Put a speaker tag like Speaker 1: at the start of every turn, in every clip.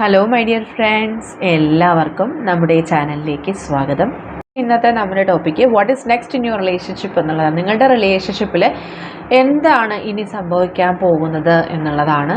Speaker 1: Hello my dear friends എല്ലാവർക്കും നമ്മുടെ ഈ ചാനലിലേക്ക് സ്വാഗതം. ഇന്നത്തെ നമ്മുടെ topic what is next in your relationship എന്നുള്ളതാണ്. നിങ്ങളുടെ റിലേഷൻഷിപ്പിൽ എന്താണ് ഇനി സംഭവിക്കാൻ പോകുന്നത് എന്നുള്ളതാണ്.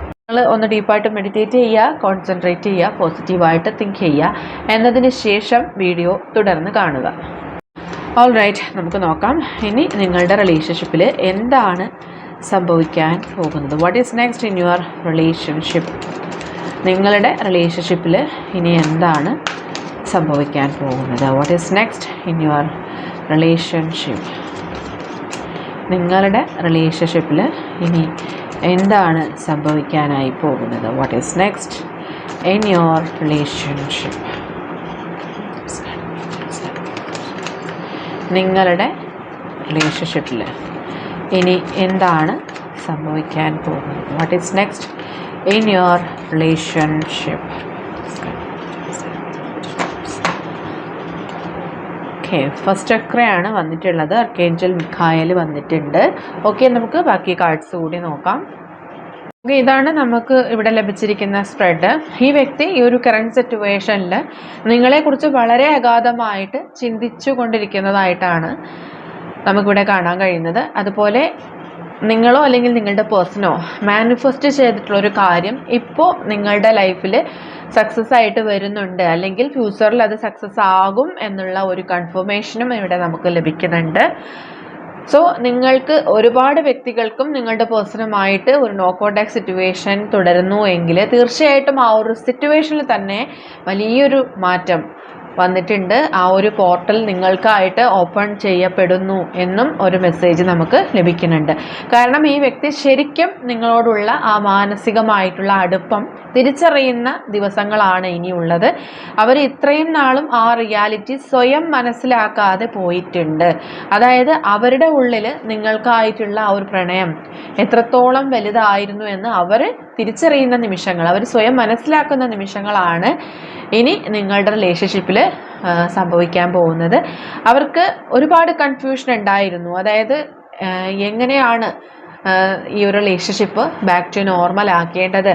Speaker 1: ഒന്ന് ഡീപ്പായിട്ട് മെഡിറ്റേറ്റ് ചെയ്യുക കോൺസെൻട്രേറ്റ് ചെയ്യുക പോസിറ്റീവായിട്ട് തിങ്ക് ചെയ്യുക എന്നതിന് ശേഷം വീഡിയോ തുടർന്ന് കാണുക. ഓൾ റൈറ്റ് നമുക്ക് നോക്കാം. ഇനി നിങ്ങളുടെ റിലേഷൻഷിപ്പിൽ എന്താണ് സംഭവിക്കാൻ പോകുന്നത്? What is next in your relationship നിങ്ങളുടെ റിലേഷൻഷിപ്പിൽ ഇനി എന്താണ് സംഭവിക്കാൻ പോകുന്നത്? What is next in your relationship നിങ്ങളുടെ റിലേഷൻഷിപ്പിൽ ഇനി എന്താണ് സംഭവിക്കാനായി പോകുന്നത്? What is next in your relationship നിങ്ങളുടെ റിലേഷൻഷിപ്പിൽ ഇനി എന്താണ് സംഭവിക്കാൻ പോകുന്നത്? What is next in your relationship okay first അക്രയാണ് വന്നിട്ടുള്ളത്. അർക്കേഞ്ചൽ മിഖായൽ വന്നിട്ടുണ്ട്. ഓക്കെ നമുക്ക് ബാക്കി കാർഡ്സ് കൂടി നോക്കാം. ഓക്കെ ഇതാണ് നമുക്ക് ഇവിടെ ലഭിച്ചിരിക്കുന്ന സ്പ്രെഡ് ഈ വ്യക്തി ഈ ഒരു കറണ്ട് സിറ്റുവേഷനിൽ നിങ്ങളെക്കുറിച്ച് വളരെ അഗാധമായിട്ട് ചിന്തിച്ചു കൊണ്ടിരിക്കുന്നതായിട്ടാണ് നമുക്കിവിടെ കാണാൻ കഴിയുന്നത്. അതുപോലെ നിങ്ങളോ അല്ലെങ്കിൽ നിങ്ങളുടെ പേഴ്സണോ മാനിഫെസ്റ്റ് ചെയ്തിട്ടുള്ള ഒരു കാര്യം ഇപ്പോൾ നിങ്ങളുടെ ലൈഫിൽ സക്സസ് ആയിട്ട് വരുന്നുണ്ട്. അല്ലെങ്കിൽ ഫ്യൂച്ചറിൽ അത് സക്സസ് ആകും എന്നുള്ള ഒരു കൺഫർമേഷനും ഇവിടെ നമുക്ക് ലഭിക്കുന്നുണ്ട്. സോ നിങ്ങൾക്ക് ഒരുപാട് വ്യക്തികൾക്കും നിങ്ങളുടെ പേഴ്സണുമായിട്ട് ഒരു നോ സിറ്റുവേഷൻ തുടരുന്നു എങ്കിൽ തീർച്ചയായിട്ടും ആ ഒരു സിറ്റുവേഷനിൽ തന്നെ വലിയൊരു മാറ്റം വന്നിട്ടുണ്ട്. ആ ഒരു പോർട്ടൽ നിങ്ങൾക്കായിട്ട് ഓപ്പൺ ചെയ്യപ്പെടുന്നു എന്നും ഒരു മെസ്സേജ് നമുക്ക് ലഭിക്കുന്നുണ്ട്. കാരണം ഈ വ്യക്തി ശരിക്കും നിങ്ങളോടുള്ള ആ മാനസികമായിട്ടുള്ള അടുപ്പം തിരിച്ചറിയുന്ന ദിവസങ്ങളാണ് ഇനിയുള്ളത്. അവർ ഇത്രയും നാളും ആ റിയാലിറ്റി സ്വയം മനസ്സിലാക്കാതെ പോയിട്ടുണ്ട്. അതായത് അവരുടെ ഉള്ളിൽ നിങ്ങൾക്കായിട്ടുള്ള ആ ഒരു പ്രണയം എത്രത്തോളം വലുതായിരുന്നു എന്ന് അവർ തിരിച്ചറിയുന്ന നിമിഷങ്ങൾ അവർ സ്വയം മനസ്സിലാക്കുന്ന നിമിഷങ്ങളാണ് ഇനി നിങ്ങളുടെ റിലേഷൻഷിപ്പിൽ സംഭവിക്കാൻ പോകുന്നത്. അവർക്ക് ഒരുപാട് കൺഫ്യൂഷൻ ഉണ്ടായിരുന്നു. അതായത് എങ്ങനെയാണ് ഈ ഒരു റിലേഷൻഷിപ്പ് ബാക്ക് ടു നോർമൽ ആക്കേണ്ടത്?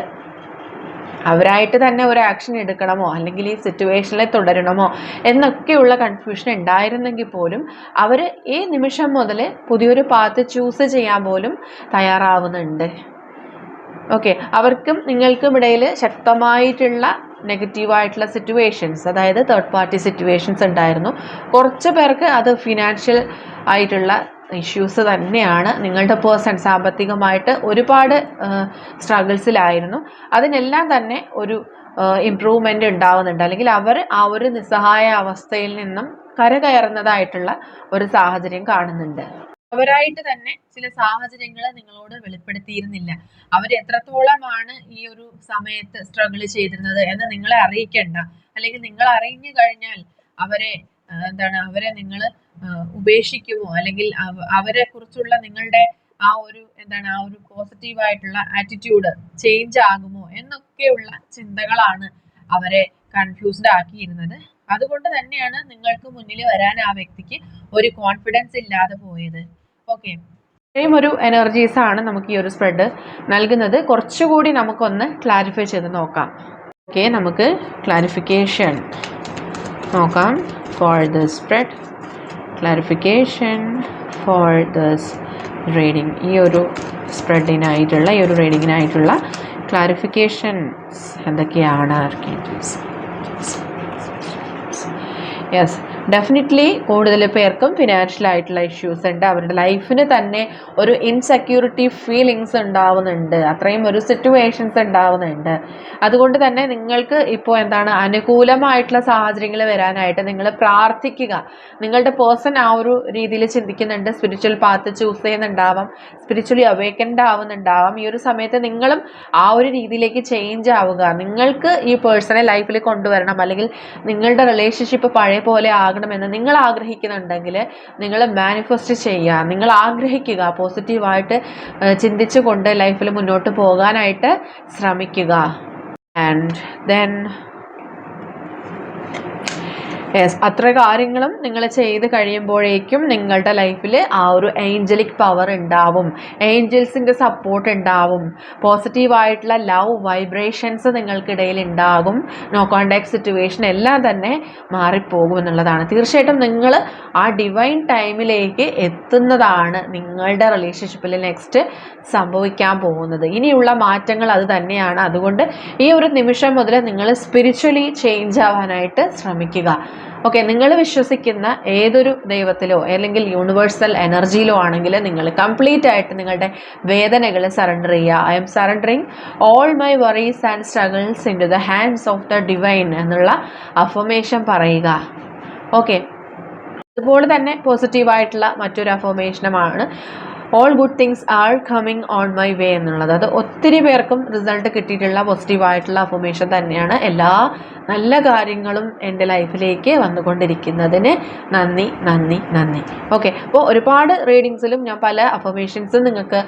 Speaker 1: അവരായിട്ട് തന്നെ ഒരു ആക്ഷൻ എടുക്കണമോ? അല്ലെങ്കിൽ ഈ സിറ്റുവേഷനിൽ തുടരണമോ? എന്നൊക്കെയുള്ള കൺഫ്യൂഷൻ ഉണ്ടായിരുന്നെങ്കിൽ പോലും അവർ ഈ നിമിഷം മുതൽ പുതിയൊരു പാത്ത് ചൂസ് ചെയ്യാൻ പോലും തയ്യാറാവുന്നുണ്ട്. ഓക്കെ അവർക്കും നിങ്ങൾക്കും ഇടയിൽ ശക്തമായിട്ടുള്ള നെഗറ്റീവായിട്ടുള്ള സിറ്റുവേഷൻസ് അതായത് തേർഡ് പാർട്ടി സിറ്റുവേഷൻസ് ഉണ്ടായിരുന്നു. കുറച്ച് പേർക്ക് അത് ഫിനാൻഷ്യൽ ആയിട്ടുള്ള ഇഷ്യൂസ് തന്നെയാണ്. നിങ്ങളുടെ പേഴ്സൺ സാമ്പത്തികമായിട്ട് ഒരുപാട് സ്ട്രഗിൾസിലായിരുന്നു അതിനെല്ലാം തന്നെ ഒരു ഇമ്പ്രൂവ്മെന്റ് ഉണ്ടാവുന്നുണ്ട്. അല്ലെങ്കിൽ അവർ ആ ഒരു നിസ്സഹായ അവസ്ഥയിൽ നിന്നും കരകയറുന്നതായിട്ടുള്ള ഒരു സാഹചര്യം കാണുന്നുണ്ട്. അവരായിട്ട് തന്നെ ചില സാഹചര്യങ്ങൾ നിങ്ങളോട് വെളിപ്പെടുത്തിയിരുന്നില്ല. അവർ എത്രത്തോളമാണ് ഈ ഒരു സമയത്ത് സ്ട്രഗിൾ ചെയ്തിരുന്നത് എന്ന് നിങ്ങളെ അറിയിക്കേണ്ട. അല്ലെങ്കിൽ നിങ്ങൾ അറിഞ്ഞു കഴിഞ്ഞാൽ അവരെ എന്താണ് അവരെ നിങ്ങൾ ഉപേക്ഷിക്കുമോ? അല്ലെങ്കിൽ അവരെ കുറിച്ചുള്ള നിങ്ങളുടെ ആ ഒരു എന്താണ് ആ ഒരു പോസിറ്റീവ് ആയിട്ടുള്ള ആറ്റിറ്റ്യൂഡ് ചേഞ്ച് ആകുമോ എന്നൊക്കെയുള്ള ചിന്തകളാണ് അവരെ കൺഫ്യൂസ്ഡ് ആക്കിയിരുന്നത്. അതുകൊണ്ട് തന്നെയാണ് നിങ്ങൾക്ക് മുന്നിൽ വരാൻ ആ വ്യക്തിക്ക് ഒരു കോൺഫിഡൻസ് ഇല്ലാതെ പോയത്. ഓക്കെ ഇത്രയും ഒരു എനർജീസ് ആണ് നമുക്ക് ഈ ഒരു സ്പ്രെഡ് നൽകുന്നത്. കുറച്ചുകൂടി നമുക്കൊന്ന് ക്ലാരിഫൈ ചെയ്ത് നോക്കാം. ഓക്കെ നമുക്ക് ക്ലാരിഫിക്കേഷൻ നോക്കാം. For the spread clarification for the reading ഈ ഒരു സ്പ്രെഡിനായിട്ടുള്ള ഈ ഒരു റീഡിങ്ങിനായിട്ടുള്ള ക്ലാരിഫിക്കേഷൻസ് എന്തൊക്കെയാണ്? ആർക്കേഞ്ചൽസ് യെസ് ഡെഫിനറ്റ്ലി കൂടുതൽ പേർക്കും ഫിനാൻഷ്യൽ ആയിട്ടുള്ള ഇഷ്യൂസ് ഉണ്ട്. അവരുടെ ലൈഫിന് തന്നെ ഒരു ഇൻസെക്യൂരിറ്റി ഫീലിങ്സ് ഉണ്ടാവുന്നുണ്ട്. അത്രയും ഒരു സിറ്റുവേഷൻസ് ഉണ്ടാവുന്നുണ്ട്. അതുകൊണ്ട് തന്നെ നിങ്ങൾക്ക് ഇപ്പോൾ എന്താണ് അനുകൂലമായിട്ടുള്ള സാഹചര്യങ്ങൾ വരാനായിട്ട് നിങ്ങൾ പ്രാർത്ഥിക്കുക. നിങ്ങളുടെ പേഴ്സൺ ആ ഒരു രീതിയിൽ ചിന്തിക്കുന്നുണ്ട്. സ്പിരിച്വൽ പാത്ത് ചൂസ് ചെയ്യുന്നുണ്ടാവാം. സ്പിരിച്വലി അവേക്കൻഡ് ആവുന്നുണ്ടാവാം. ഈ ഒരു സമയത്ത് നിങ്ങളും ആ ഒരു രീതിയിലേക്ക് ചേഞ്ച് ആവുക. നിങ്ങൾക്ക് ഈ പേഴ്സണെ ലൈഫിൽ കൊണ്ടുവരണം. അല്ലെങ്കിൽ നിങ്ങളുടെ റിലേഷൻഷിപ്പ് പഴയ പോലെ ആകണം ഉണ്ടാകണമെന്ന് നിങ്ങൾ ആഗ്രഹിക്കുന്നുണ്ടെങ്കിൽ നിങ്ങൾ മാനിഫെസ്റ്റ് ചെയ്യുക. നിങ്ങൾ ആഗ്രഹിക്കുക. പോസിറ്റീവായിട്ട് ചിന്തിച്ചു കൊണ്ട് ലൈഫിൽ മുന്നോട്ട് പോകാനായിട്ട് ശ്രമിക്കുക. ആൻഡ് ദെൻ യെസ് അത്ര കാര്യങ്ങളും നിങ്ങൾ ചെയ്ത് കഴിയുമ്പോഴേക്കും നിങ്ങളുടെ ലൈഫിൽ ആ ഒരു ഏഞ്ചലിക് പവർ ഉണ്ടാവും. ഏഞ്ചൽസിന്റെ സപ്പോർട്ട് ഉണ്ടാവും. പോസിറ്റീവായിട്ടുള്ള ലവ് വൈബ്രേഷൻസ് നിങ്ങൾക്കിടയിൽ ഉണ്ടാകും. നോ കോണ്ടാക്ട് സിറ്റുവേഷൻ എല്ലാം തന്നെ മാറിപ്പോകും എന്നുള്ളതാണ്. തീർച്ചയായിട്ടും നിങ്ങൾ ആ ഡിവൈൻ ടൈമിലേക്ക് എത്തുന്നതാണ് നിങ്ങളുടെ റിലേഷൻഷിപ്പിൽ നെക്സ്റ്റ് സംഭവിക്കാൻ പോകുന്നത്. ഇനിയുള്ള മാറ്റങ്ങൾ അത് തന്നെയാണ്. അതുകൊണ്ട് ഈ ഒരു നിമിഷം മുതൽ നിങ്ങൾ സ്പിരിച്വലി ചേഞ്ച് ആവാനായിട്ട് ശ്രമിക്കുക. ഓക്കെ നിങ്ങൾ വിശ്വസിക്കുന്ന ഏതൊരു ദൈവത്തിലോ അല്ലെങ്കിൽ യൂണിവേഴ്സൽ എനർജിയിലോ ആണെങ്കിൽ നിങ്ങൾ കംപ്ലീറ്റ് ആയിട്ട് നിങ്ങളുടെ വേദനകൾ സറണ്ടർ ചെയ്യുക. I'm surrendering all my worries and struggles into the hands of the divine എന്നുള്ള അഫർമേഷൻ പറയുക. ഓക്കെ അതുപോലെ തന്നെ പോസിറ്റീവായിട്ടുള്ള മറ്റൊരു അഫർമേഷനുമാണ് all good things are coming on my way എന്നുള്ളത്. അത് ഒത്തിരി പേർക്കും റിസൾട്ട് കിട്ടിയിട്ടുള്ള പോസിറ്റീവായിട്ടുള്ള അഫർമേഷൻ തന്നെയാണ് എല്ലാ നല്ല കാര്യങ്ങളും എന്റെ ലൈഫിലേക്ക് വന്നുകൊണ്ടിരിക്കുന്നതിന്. നന്ദി നന്ദി നന്ദി. ഓക്കെ അപ്പോൾ ഒരുപാട് റീഡിങ്സിലും ഞാൻ പല അഫർമേഷൻസും നിങ്ങൾക്ക്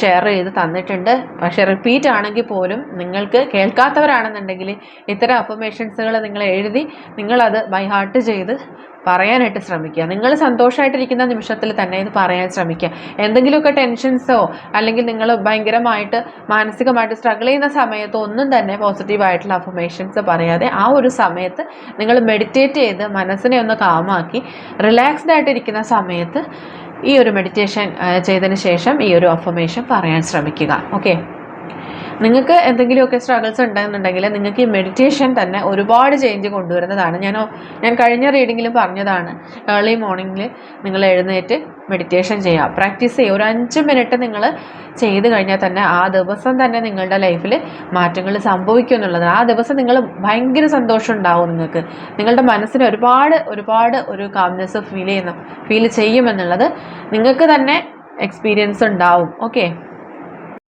Speaker 1: ഷെയർ ചെയ്ത് തന്നിട്ടുണ്ട്. പക്ഷേ റിപ്പീറ്റ് ആണെങ്കിൽ പോലും നിങ്ങൾക്ക് കേൾക്കാത്തവരാണെന്നുണ്ടെങ്കിൽ ഇത്തരം അഫർമേഷൻസുകൾ നിങ്ങൾ എഴുതി നിങ്ങളത് ബൈ ഹാർട്ട് ചെയ്ത് പറയാനായിട്ട് ശ്രമിക്കുക. നിങ്ങൾ സന്തോഷമായിട്ടിരിക്കുന്ന നിമിഷത്തിൽ തന്നെ ഇത് പറയാൻ ശ്രമിക്കുക. എന്തെങ്കിലുമൊക്കെ ടെൻഷൻസോ അല്ലെങ്കിൽ നിങ്ങൾ ഭയങ്കരമായിട്ട് മാനസികമായിട്ട് സ്ട്രഗിൾ ചെയ്യുന്ന സമയത്ത് ഒന്നും തന്നെ പോസിറ്റീവായിട്ടുള്ള അഫർമേഷൻസ് പറയാതെ ആ ഒരു സമയത്ത് നിങ്ങൾ മെഡിറ്റേറ്റ് ചെയ്ത് മനസ്സിനെ ഒന്ന് കാമാക്കി റിലാക്സ്ഡ് ആയിട്ടിരിക്കുന്ന സമയത്ത് ഈ ഒരു മെഡിറ്റേഷൻ ചെയ്തതിന് ശേഷം ഈ ഒരു അഫർമേഷൻ പറയാൻ ശ്രമിക്കുക. ഓക്കെ നിങ്ങൾക്ക് എന്തെങ്കിലുമൊക്കെ സ്ട്രഗിൾസ് ഉണ്ടെന്നുണ്ടെങ്കിൽ നിങ്ങൾക്ക് ഈ മെഡിറ്റേഷൻ തന്നെ ഒരുപാട് ചേഞ്ച് കൊണ്ടുവരുന്നതാണ്. ഞാൻ ഞാൻ കഴിഞ്ഞ റീഡിങ്ങിലും പറഞ്ഞതാണ്. ഏർലി മോർണിംഗിൽ നിങ്ങൾ എഴുന്നേറ്റ് മെഡിറ്റേഷൻ ചെയ്യുക. പ്രാക്ടീസ് ചെയ്യുക. ഒരു അഞ്ച് മിനിറ്റ് നിങ്ങൾ ചെയ്ത് കഴിഞ്ഞാൽ തന്നെ ആ ദിവസം തന്നെ നിങ്ങളുടെ ലൈഫിൽ മാറ്റങ്ങൾ സംഭവിക്കും എന്നുള്ളത് ആ ദിവസം നിങ്ങൾ ഭയങ്കര സന്തോഷം ഉണ്ടാവും നിങ്ങൾക്ക്. നിങ്ങളുടെ മനസ്സിന് ഒരുപാട് ഒരുപാട് ഒരു കാംനെസ് ഫീൽ ചെയ്യുന്ന ഫീൽ ചെയ്യുമെന്നുള്ളത് നിങ്ങൾക്ക് തന്നെ എക്സ്പീരിയൻസ് ഉണ്ടാവും. ഓക്കെ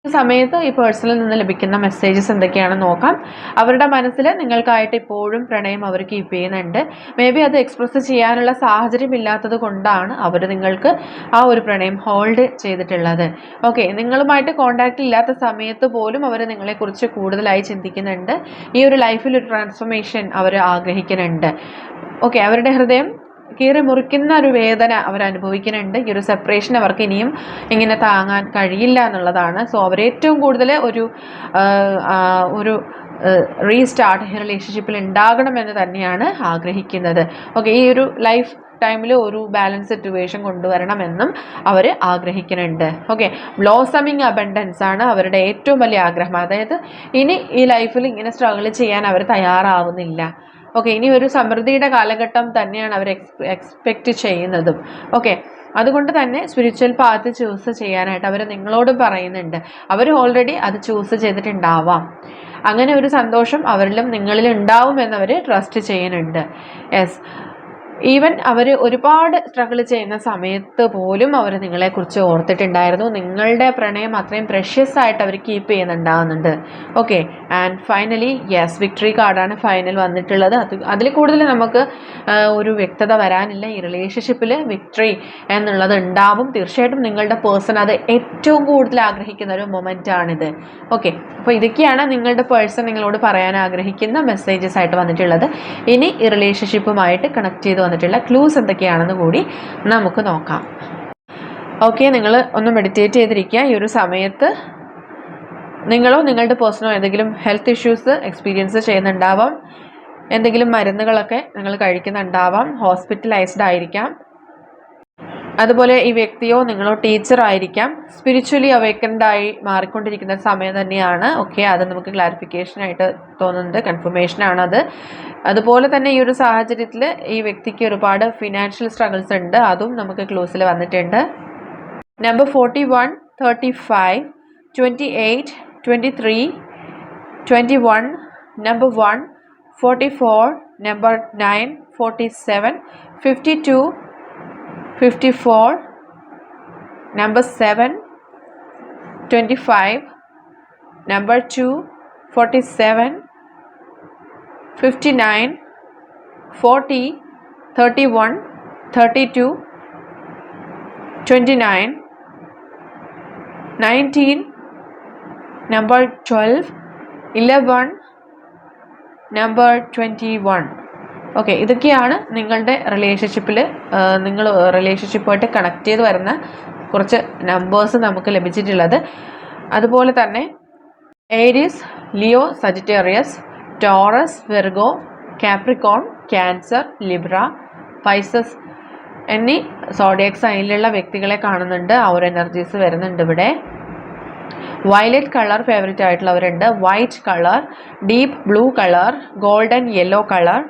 Speaker 1: സമയത്ത് ഈ പേഴ്സണിൽ നിന്ന് ലഭിക്കുന്ന മെസ്സേജസ് എന്തൊക്കെയാണെന്ന് നോക്കാം. അവരുടെ മനസ്സിൽ നിങ്ങൾക്കായിട്ട് ഇപ്പോഴും പ്രണയം അവർ കീപ്പ് ചെയ്യുന്നുണ്ട്. മേ ബി അത് എക്സ്പ്രസ് ചെയ്യാനുള്ള സാഹചര്യം ഇല്ലാത്തത് കൊണ്ടാണ് അവർ നിങ്ങൾക്ക് ആ ഒരു പ്രണയം ഹോൾഡ് ചെയ്തിട്ടുള്ളത്. ഓക്കെ നിങ്ങളുമായിട്ട് കോണ്ടാക്റ്റ് ഇല്ലാത്ത സമയത്ത് പോലും അവർ നിങ്ങളെക്കുറിച്ച് കൂടുതലായി ചിന്തിക്കുന്നുണ്ട്. ഈ ഒരു ലൈഫിൽ ഒരു ട്രാൻസ്ഫോർമേഷൻ അവർ ആഗ്രഹിക്കുന്നുണ്ട്. ഓക്കെ അവരുടെ ഹൃദയം കീറി മുറിക്കുന്ന ഒരു വേദന അവർ അനുഭവിക്കുന്നുണ്ട്. ഈ ഒരു സെപ്പറേഷൻ അവർക്ക് ഇനിയും ഇങ്ങനെ താങ്ങാൻ കഴിയില്ല എന്നുള്ളതാണ്. സോ അവർ ഏറ്റവും കൂടുതൽ ഒരു ഒരു റീസ്റ്റാർട്ട് റിലേഷൻഷിപ്പിൽ ഉണ്ടാകണമെന്ന് തന്നെയാണ് ആഗ്രഹിക്കുന്നത്. ഓക്കെ ഈ ഒരു ലൈഫ് ടൈമിൽ ഒരു ബാലൻസ് സിറ്റുവേഷൻ കൊണ്ടുവരണമെന്നും അവർ ആഗ്രഹിക്കുന്നുണ്ട്. ഓക്കെ ബ്ലോസമിങ് അബണ്ടൻസ് ആണ് അവരുടെ ഏറ്റവും വലിയ ആഗ്രഹം. അതായത് ഇനി ഈ ലൈഫിൽ ഇങ്ങനെ സ്ട്രഗിൾ ചെയ്യാൻ അവർ തയ്യാറാവുന്നില്ല. ഓക്കെ ഇനി ഒരു സമൃദ്ധിയുടെ കാലഘട്ടം തന്നെയാണ് അവർ എക്സ്പെക്റ്റ് ചെയ്യുന്നതും. ഓക്കെ അതുകൊണ്ട് തന്നെ സ്പിരിച്വൽ പാത്ത് ചൂസ് ചെയ്യാനായിട്ട് അവർ നിങ്ങളോട് പറയുന്നുണ്ട്. അവർ ഓൾറെഡി അത് ചൂസ് ചെയ്തിട്ടുണ്ടാവാം. അങ്ങനെ ഒരു സന്തോഷം അവരിലും നിങ്ങളിലും ഉണ്ടാവുമെന്നവർ ട്രസ്റ്റ് ചെയ്യുന്നുണ്ട്. യെസ് ഈവൻ അവർ ഒരുപാട് സ്ട്രഗിൾ ചെയ്യുന്ന സമയത്ത് പോലും അവർ നിങ്ങളെക്കുറിച്ച് ഓർത്തിട്ടുണ്ടായിരുന്നു. നിങ്ങളുടെ പ്രണയം അത്രയും പ്രഷ്യസ് ആയിട്ട് അവർ keep ചെയ്യുന്നുണ്ടാകുന്നുണ്ട് okay and finally yes victory കാർഡാണ് ഫൈനൽ വന്നിട്ടുള്ളത്. അത് അതിൽ കൂടുതൽ നമുക്ക് ഒരു വ്യക്തത വരാനില്ല. ഈ റിലേഷൻഷിപ്പിൽ വിക്ടറി എന്നുള്ളത് ഉണ്ടാവും. തീർച്ചയായിട്ടും നിങ്ങളുടെ പേഴ്സൺ അത് ഏറ്റവും കൂടുതൽ ആഗ്രഹിക്കുന്ന ഒരു മൊമെന്റ് ആണിത്. ഓക്കെ അപ്പോൾ ഇതൊക്കെയാണ് നിങ്ങളുടെ പേഴ്സൺ നിങ്ങളോട് പറയാൻ ആഗ്രഹിക്കുന്ന മെസ്സേജസ് ആയിട്ട് വന്നിട്ടുള്ളത്. ഇനി ഈ റിലേഷൻഷിപ്പുമായിട്ട് കണക്ട് ചെയ്ത് വന്നിട്ടുള്ള ക്ലൂസ് എന്തൊക്കെയാണെന്ന് കൂടി നമുക്ക് നോക്കാം. ഓക്കെ നിങ്ങൾ ഒന്ന് മെഡിറ്റേറ്റ് ചെയ്തിരിക്കുക. ഈ ഒരു സമയത്ത് നിങ്ങളോ നിങ്ങളുടെ പേഴ്സണോ എന്തെങ്കിലും ഹെൽത്ത് ഇഷ്യൂസ് എക്സ്പീരിയൻസ് ചെയ്യുന്നുണ്ടാവാം. എന്തെങ്കിലും മരുന്നുകളൊക്കെ നിങ്ങൾ കഴിക്കുന്നുണ്ടാവാം. ഹോസ്പിറ്റലൈസ്ഡ് ആയിരിക്കാം. അതുപോലെ ഈ വ്യക്തിയോ നിങ്ങളോ ടീച്ചർ ആയിരിക്കാം. സ്പിരിച്വലി അവേക്കൻഡായി മാറിക്കൊണ്ടിരിക്കുന്ന സമയം തന്നെയാണ്. ഓക്കെ അത് നമുക്ക് ക്ലാരിഫിക്കേഷൻ ആയിട്ട് തോന്നുന്നുണ്ട്. കൺഫർമേഷൻ അത്. അതുപോലെ തന്നെ ഈ ഒരു സാഹചര്യത്തിൽ ഈ വ്യക്തിക്ക് ഒരുപാട് ഫിനാൻഷ്യൽ സ്ട്രഗിൾസ് ഉണ്ട്. അതും നമുക്ക് ക്ലോസിൽ വന്നിട്ടുണ്ട്. Number forty one thirty five twenty eight twenty three twenty one number one forty four number nine forty seven fifty two 54 number 7 25 number 2 47 59 40 31 32 29 19 number 12 11 number 21 okay ഇതൊക്കെയാണ് നിങ്ങളുടെ റിലേഷൻഷിപ്പിൽ നിങ്ങൾ റിലേഷൻഷിപ്പുമായിട്ട് കണക്ട് ചെയ്ത് വരുന്ന കുറച്ച് നമ്പേഴ്സ് നമുക്ക് ലഭിച്ചിട്ടുള്ളത്. അതുപോലെ തന്നെ Aries Leo Sagittarius Taurus Virgo Capricorn cancer Libra Pisces എന്നീ സോഡിയക് സൈനിലുള്ള വ്യക്തികളെ കാണുന്നുണ്ട്. ആ ഒരു എനർജീസ് വരുന്നുണ്ട് ഇവിടെ. Violet colour favourite ആയിട്ടുള്ളവരുണ്ട്. White colour deep blue colour golden yellow colour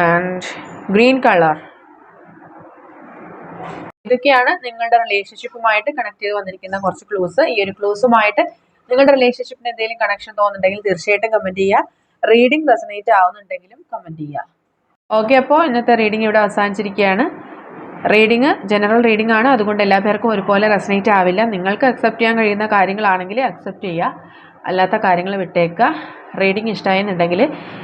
Speaker 1: and green colour ഇതൊക്കെയാണ് നിങ്ങളുടെ റിലേഷൻഷിപ്പുമായിട്ട് കണക്ട് ചെയ്ത് വന്നിരിക്കുന്ന കുറച്ച് ക്ലൂസ് ഈ ഒരു ക്ലൂസുമായിട്ട് നിങ്ങളുടെ റിലേഷൻഷിപ്പിന് എന്തെങ്കിലും കണക്ഷൻ തോന്നുന്നുണ്ടെങ്കിൽ തീർച്ചയായിട്ടും കമന്റ് ചെയ്യുക. റീഡിംഗ് റെസനേറ്റ് ആവുന്നുണ്ടെങ്കിലും കമന്റ് ചെയ്യുക. ഓക്കെ അപ്പോൾ ഇന്നത്തെ റീഡിംഗ് ഇവിടെ അവസാനിച്ചിരിക്കുകയാണ്. റീഡിങ് ജനറൽ റീഡിംഗ് ആണ്. അതുകൊണ്ട് എല്ലാ പേർക്കും ഒരുപോലെ റെസനേറ്റ് ആവില്ല. നിങ്ങൾക്ക് അക്സെപ്റ്റ് ചെയ്യാൻ കഴിയുന്ന കാര്യങ്ങളാണെങ്കിൽ അക്സെപ്റ്റ് ചെയ്യുക. അല്ലാത്ത കാര്യങ്ങൾ വിട്ടേക്കുക. റീഡിംഗ് ഇഷ്ടമായെന്നുണ്ടെങ്കിൽ